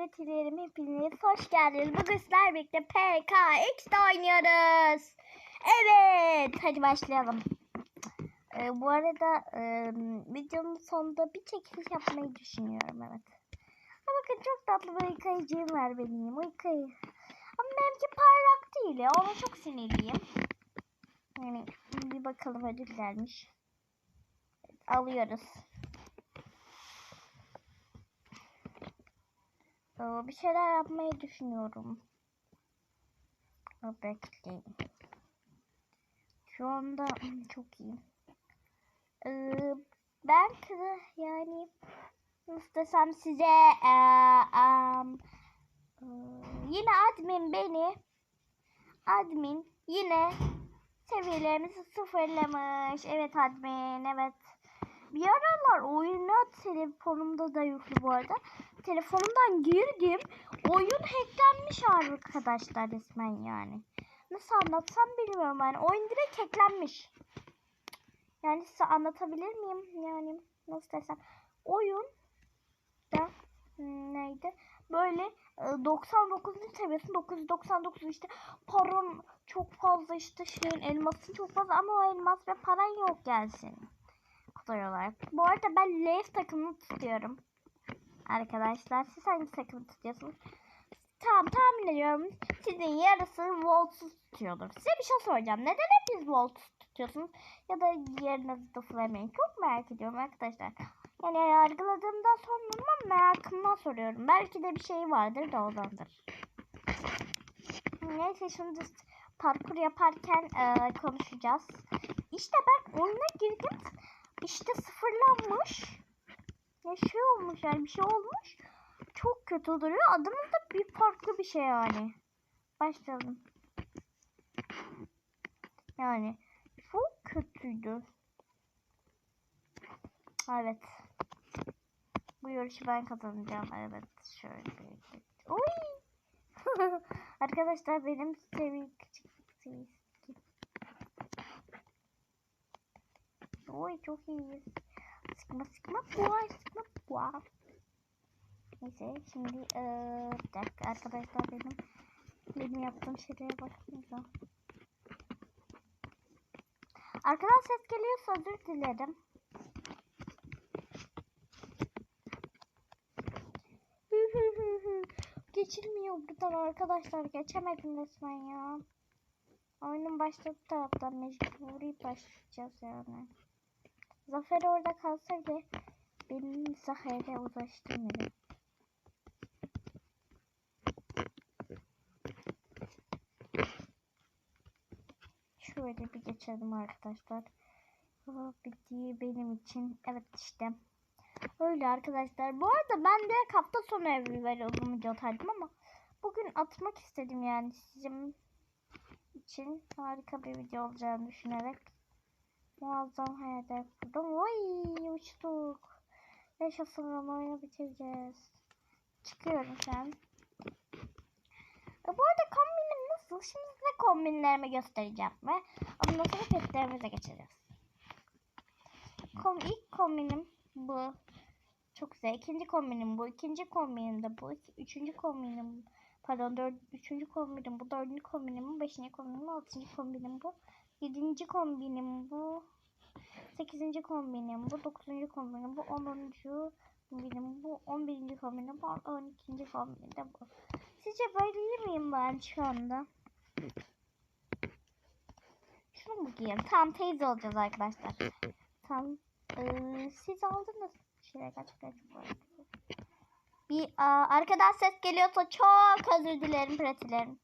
pratilerim hepiniz hoş geldiniz. Bugün sizlerle birlikte PKX'de oynuyoruz. Evet hadi başlayalım. Ee, bu arada e, videonun sonunda bir çekiliş yapmayı düşünüyorum evet. Ama bakın çok tatlı bir yıkayıcım var benim. O yıkayı. Ama benimki parlak değil ya. Ona çok sinirliyim. Yani bir bakalım hadi güzelmiş. Alıyoruz. Bir şeyler yapmayı düşünüyorum. Bekleyin. Şu anda çok iyi. Ee, ben kızı yani nasıl desem size ee, am, ee, yine admin beni admin yine seviyelerimizi sıfırlamış. Evet admin evet. Bir aralar oyuna telefonumda da yüklü bu arada. Telefonumdan girdim. Oyun hacklenmiş arkadaşlar resmen yani. Nasıl anlatsam bilmiyorum yani. Oyun direkt hacklenmiş. Yani size anlatabilir miyim? Yani nasıl desem. Oyun da hmm, neydi? Böyle e, 99. seviyesi 999 işte param çok fazla işte şeyin elmasın çok fazla ama o elmas ve paran yok gelsin kolay olarak. Bu arada ben Leif takımını tutuyorum. Arkadaşlar siz hangi takımı tutuyorsunuz? Tamam tahmin ediyorum. Sizin yarısı Voltsuz tutuyordur. Size bir şey soracağım. Neden hepiniz Voltsuz tutuyorsunuz? Ya da yerinizde Flame'yi çok merak ediyorum arkadaşlar. Yani yargıladığımdan sormuyorum ama merakımdan soruyorum. Belki de bir şey vardır da ondandır. Neyse şimdi parkur yaparken e, konuşacağız. İşte ben oyuna girdim. İşte sıfırlanmış. Ya şey olmuş yani bir şey olmuş. Çok kötü duruyor. Adımız da bir farklı bir şey yani. Başlayalım. Yani çok kötüydü. Evet. Bu yarışı ben kazanacağım. Evet. Şöyle. Oy! Arkadaşlar benim seviye küçük. Oy çok iyiyiz. Sıkma sıkma boğa sıkma boğa. Neyse şimdi bir dakika arkadaşlar benim benim yaptığım şeylere baksanıza. Arkadan ses geliyorsa özür dilerim. Geçilmiyor buradan arkadaşlar. Geçemedim resmen ya. Oyunun başladığı taraftan mecburi başlayacağız yani. Zafer orada kalsaydı benim Zafer'e ulaştırmadı. Şöyle bir geçelim arkadaşlar. Bittiği benim için. Evet işte. Öyle arkadaşlar. Bu arada ben de hafta sonu evli böyle uzun video atardım ama bugün atmak istedim yani sizin için harika bir video olacağını düşünerek muazzam hayaller kurdum. Oy uçtuk. Yaşasın oyunu bitireceğiz. Çıkıyorum sen. E, bu arada kombinim nasıl? Şimdi size kombinlerimi göstereceğim ve ondan sonra petlerimize geçeceğiz. Kom ilk kombinim bu. Çok güzel. İkinci kombinim bu. İkinci kombinim de bu. Üçüncü kombinim Pardon dört, üçüncü kombinim bu. Dördüncü kombinim bu. Beşinci kombinim bu. Altıncı kombinim bu. Yedinci kombinim bu. Sekizinci kombinim bu. Dokuzuncu kombinim bu. Onuncu kombinim bu. On birinci kombinim bu. On ikinci kombinim de bu. Sizce böyle iyi miyim ben şu anda? Şunu mu giyeyim? Tam teyze olacağız arkadaşlar. Tam ee, siz aldınız. Kaç kaç var. Bir aa, arkadan ses geliyorsa çok özür dilerim pratilerim.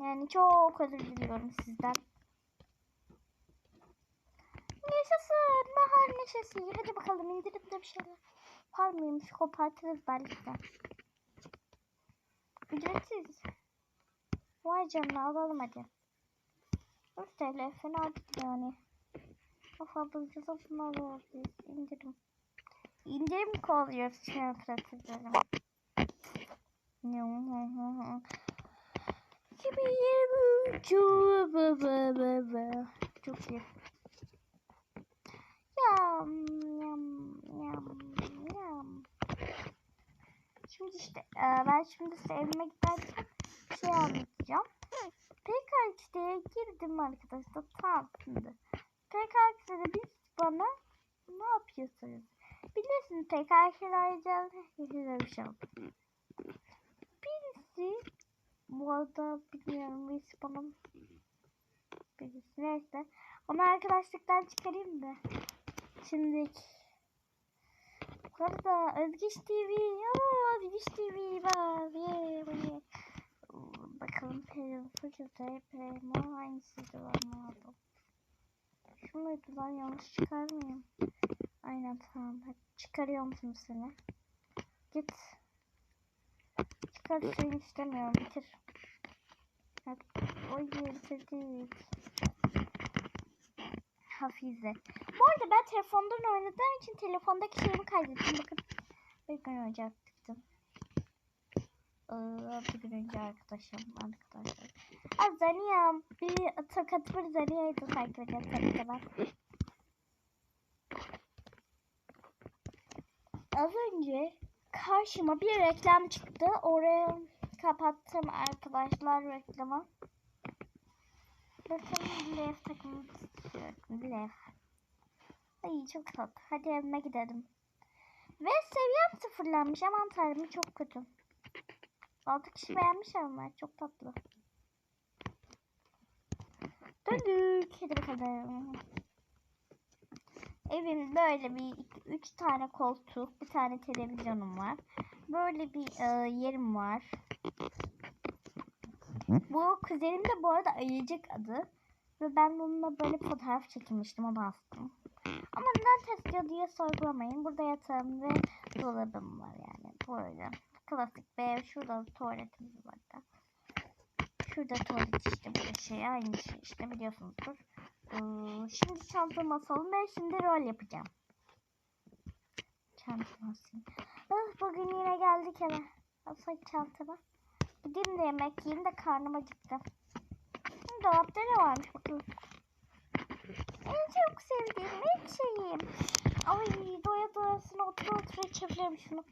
Yani çok özür diliyorum sizden. Yaşasın bahar neşesi. Hadi bakalım indirip de bir şeyler. Var mıymış kopartırız belki de. Ücretsiz. Vay canına alalım hadi. 4 TL fena değil yani. Of ablacığız bunu alıyoruz biz. İndirim. İndirim kovalıyoruz an pratiklerim. 2023 Çok iyi. Yam yam yam yam. Şimdi işte e, ben şimdi size evime giderken şey anlatacağım. PKX'de girdim arkadaşlar. Tamam şimdi. PKX'de biz bana ne yapıyorsunuz? Bilirsiniz PKX'de ayrıca size bir şey oldu. Birisi bu arada bilmiyorum birisi bana birisi neyse. Onu arkadaşlıktan çıkarayım da. Şimdi bu arada Özgeç TV Oo, Özgeç TV var yeah, yeah. Bakalım Fırçata Primo hangisiydi lan abi Şu muydu lan yanlış çıkarmayayım. Aynen tamam hadi çıkarıyorum şimdi seni. Git. Çıkar seni istemiyorum bitir Oy bitirdik Hafize. Bu arada ben telefondan oynadığım için telefondaki şeyimi kaydettim. Bakın bir gün önce aktiftim. Ee, bir gün önce arkadaşım arkadaşlar. Aa Zaniya. Bir tokat bir Zaniya'yı da takip ediyorum tabii. Az önce karşıma bir reklam çıktı. Oraya kapattım arkadaşlar reklamı. Bakın Lev takımı tutuyorum. Lev. Ay çok tatlı. Hadi evime gidelim. Ve seviyem sıfırlanmış. Aman tanrım çok kötü. 6 kişi beğenmiş ama çok tatlı. Döndük. Hadi bakalım. Evim böyle bir iki, üç tane koltuk, bir tane televizyonum var. Böyle bir e, yerim var. Bu kuzenim de bu arada Ayıcık adı. Ve ben onunla böyle fotoğraf çekilmiştim onu astım. Ama neden ediyor diye sorgulamayın. Burada yatağım ve dolabım var yani. Böyle klasik bir ev. Şurada tuvaletimiz var da. Şurada tuvalet işte bu şey aynı şey işte biliyorsunuzdur. Ee, şimdi çantamı asalım ve şimdi rol yapacağım. Çantamı asayım. Ah, bugün yine geldik eve. Asayım çantamı. Gideyim de yemek yiyeyim de karnım acıktı. Hı, Dolapta ne varmış bakalım. En çok sevdiğim en şeyim. Ay doya doyasına otura otura içebilirim şunu.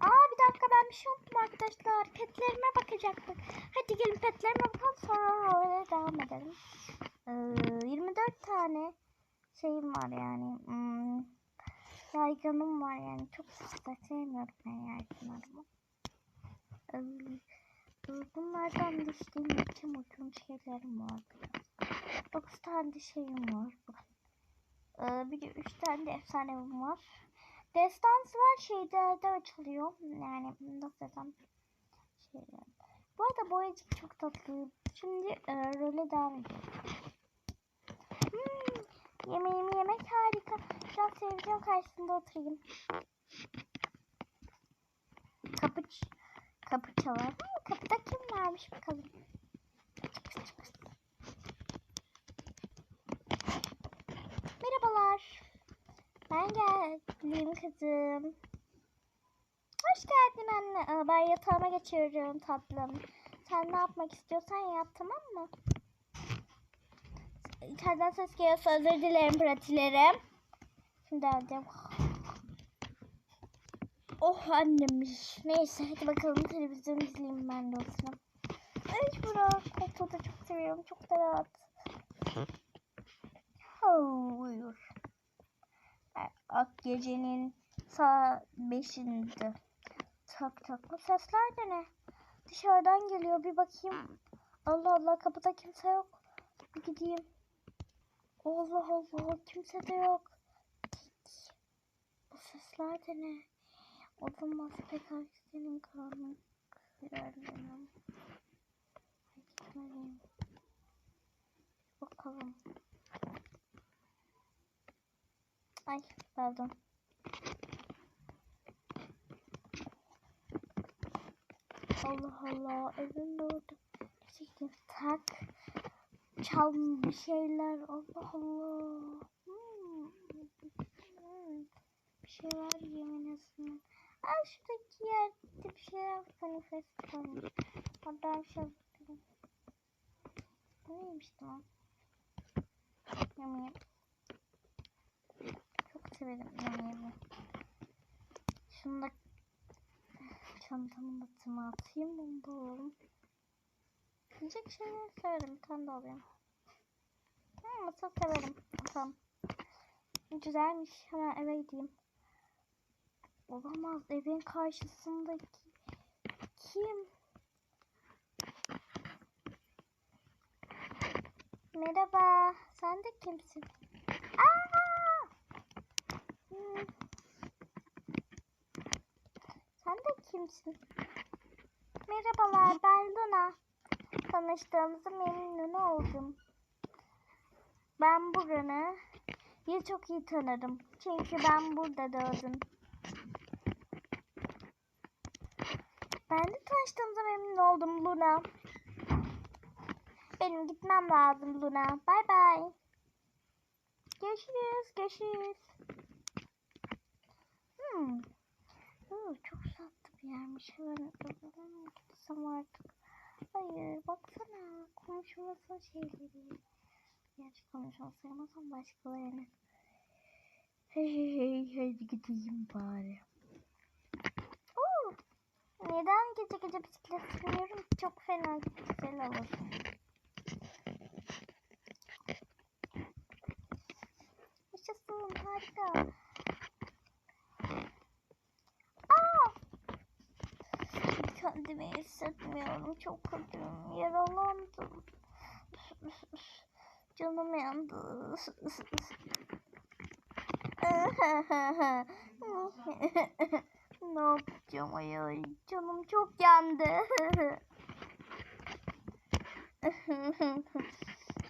Aa bir dakika ben bir şey unuttum arkadaşlar. Petlerime bakacaktık. Hadi gelin petlerime bakalım sonra öyle devam edelim. Ee, 24 tane şeyim var yani. Hmm, yayganım var yani. Çok da sevmiyorum ben yayganlarımı. Bunlardan da işte yapacağım uçum şeylerim var. 9 tane de şeyim var. Ee, bir de 3 tane de efsanevim var. Destans var şeylerde açılıyor. Yani nasıl desem. Şeyler. Bu arada boyacık çok tatlı. Şimdi e, role devam ediyorum. Yemeğimi yemek harika. Biraz televizyon karşısında oturayım. Kapı kapı çalar. Kapıda kim varmış bakalım. Merhabalar. Ben geldim kızım. Hoş geldin anne. Aa, Ben yatağıma geçiyorum tatlım. Sen ne yapmak istiyorsan yap tamam mı? İçeriden ses geliyorsa özür dilerim pratilerim. Şimdi alacağım. Oh annemiş. Neyse hadi bakalım televizyon izleyeyim ben de o sırada. Ay Burak koltuğu da çok seviyorum. Çok da rahat. Oh, uyur. Ak gecenin saat beşinde. Tak tak. Bu sesler de ne? Dışarıdan geliyor. Bir bakayım. Allah Allah kapıda kimse yok. Bir gideyim. Allah Allah kimse de yok. Bu sesler de ne? O zaman pek senin karnın kırarım. Gitmeliyim. Bakalım. Ay pardon. Allah Allah evimde orada gerçekten tak çal bir şeyler Allah Allah Hmm. Bir şey var yemin ederim Aa şuradaki yerde bir şey var manifest koymuş oradan şey bakayım bu neymiş tamam yemin çok severim yemeğimi. Şunu da çantamın batıma atayım. Bunu da. Yiyecek şeyler severim. Bir tane de alayım. Hmm, mısır severim. Tamam. Güzelmiş. Hemen eve gideyim. Olamaz. Evin karşısındaki kim? Merhaba. Sen de kimsin? Aa! Hmm. Sen de kimsin? Merhabalar. Ben Luna. Tanıştığımıza memnun oldum. Ben buranı ya çok iyi tanırım. Çünkü ben burada doğdum. Ben de tanıştığımıza memnun oldum Luna. Benim gitmem lazım Luna. Bay bay. Görüşürüz. Görüşürüz. Hmm. Oo, çok tatlı bir yermiş. Hemen gitsem artık? Hayır. Baksana. Komşumuzun şeyleri. Gerçi konuşma sayamazsam başkalarını. Hey hey hey hadi gideyim bari. Oo, neden gece gece bisiklet sürüyorum? Çok fena güzel olur. Yaşasın harika. Aa! Kendimi hissetmiyorum. Çok kötüyüm. Yaralandım. Canım yandı. ne yapacağım ay Canım çok yandı.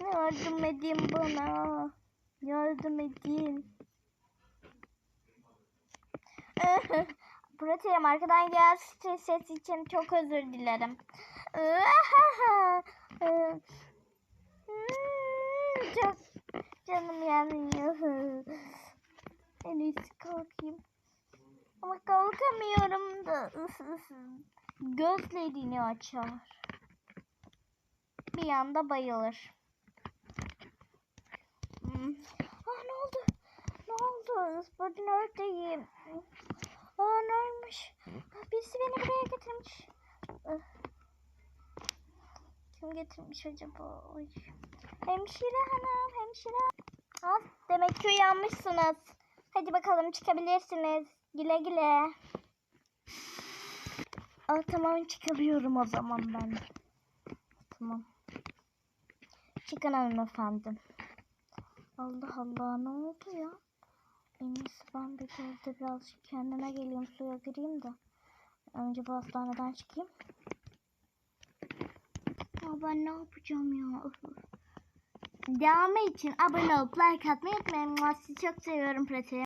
Yardım edin bana. Yardım edin. Pratiğim arkadan gelen ses için çok özür dilerim. çok canım yanıyor. En iyisi kalkayım. Ama kalkamıyorum da. Gözlerini açar. Bir anda bayılır. Ah ne oldu? Ne oldu? Ben neredeyim? Aa ne olmuş? Ah, Birisi beni buraya getirmiş. Ah. Kim getirmiş acaba? Ay. Hemşire hanım, hemşire. Ah, demek ki uyanmışsınız. Hadi bakalım çıkabilirsiniz. Güle güle. Aa, tamam çıkabiliyorum o zaman ben. Tamam. Çıkın hanımefendi. Allah Allah ne oldu ya? En iyisi ben bir evde birazcık kendime geleyim suya gireyim de. Önce bu hastaneden çıkayım. Ya ben ne yapacağım ya? Devamı için abone olup like atmayı unutmayın. Sizi çok seviyorum pratiği.